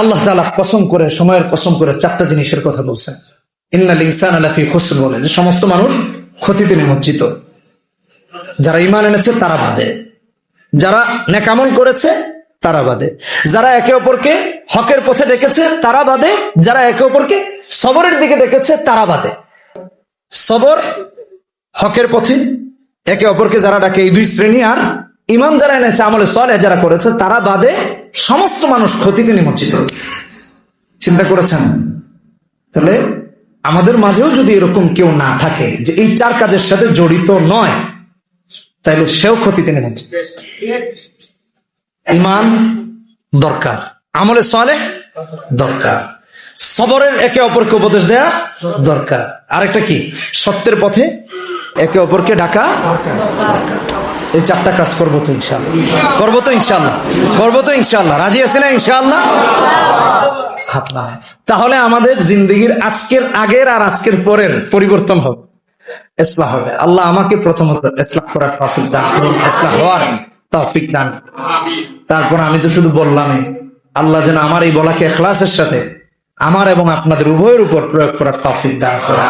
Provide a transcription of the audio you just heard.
আল্লাহ তালা কসম করে, সময়ের কসম করে চারটা জিনিসের কথা বলছেন। ইন্নাল ইনসান আলাফি খুসর বলে, যে সমস্ত মানুষ ক্ষতিতে নিমজ্জিত। যারা ইমান এনেছে, তারা বাদে। যারা নেকামল করেছে, তারা বাদে। যারা একে অপরকে হকের পথে ডেকেছে, তারা বাদে। যারা একে অপরকে সবরের দিকে ডেকেছে, তারা বাদে। সবর হকের পথে। একে অপরকে যারা ডাকে, এই দুই শ্রেণি আর ইমান যারা এনেছে, আমলে সলে যারা করেছে, তারা বাদে। সমস্ত মানুষ ক্ষতিতে নিমজ্জিত। চিন্তা করেছেন? তাহলে আমাদের মাঝেও যদি এরকম কেউ না থাকে, যে এই চার কাজের সাথে জড়িত নয় তাহলে সেও ক্ষতিতে নিমজ্জিত। ইমান দরকার, আমলে সলে দরকার, সবরের একে অপরকে উপদেশ দেয়া দরকার। আরেকটা কি? সত্যের পথে একে অপরকে ডাকা এই চারটা কাজ করব তো ইনশাল্লাহ করব তো ইনশাল্লাহ করব তো ইনশাল্লাহ রাজি আছে না ইনশাল্লাহ হাত না তাহলে আমাদের জিন্দগির আজকের আগের আর আজকের পরের পরিবর্তন হবে। ইসলাম হবে। আল্লাহ আমাকে প্রথমত ইসলাম করার তৌফিক দান করুন। ইসলাম হওয়ার তৌফিক দান তারপর আমি তো শুধু বললামই, আল্লাহ যেন আমার এই বলাকে এখলাসের সাথে আমার এবং আপনাদের উভয়ের উপর প্রয়োগ করার তৌফিক দান করে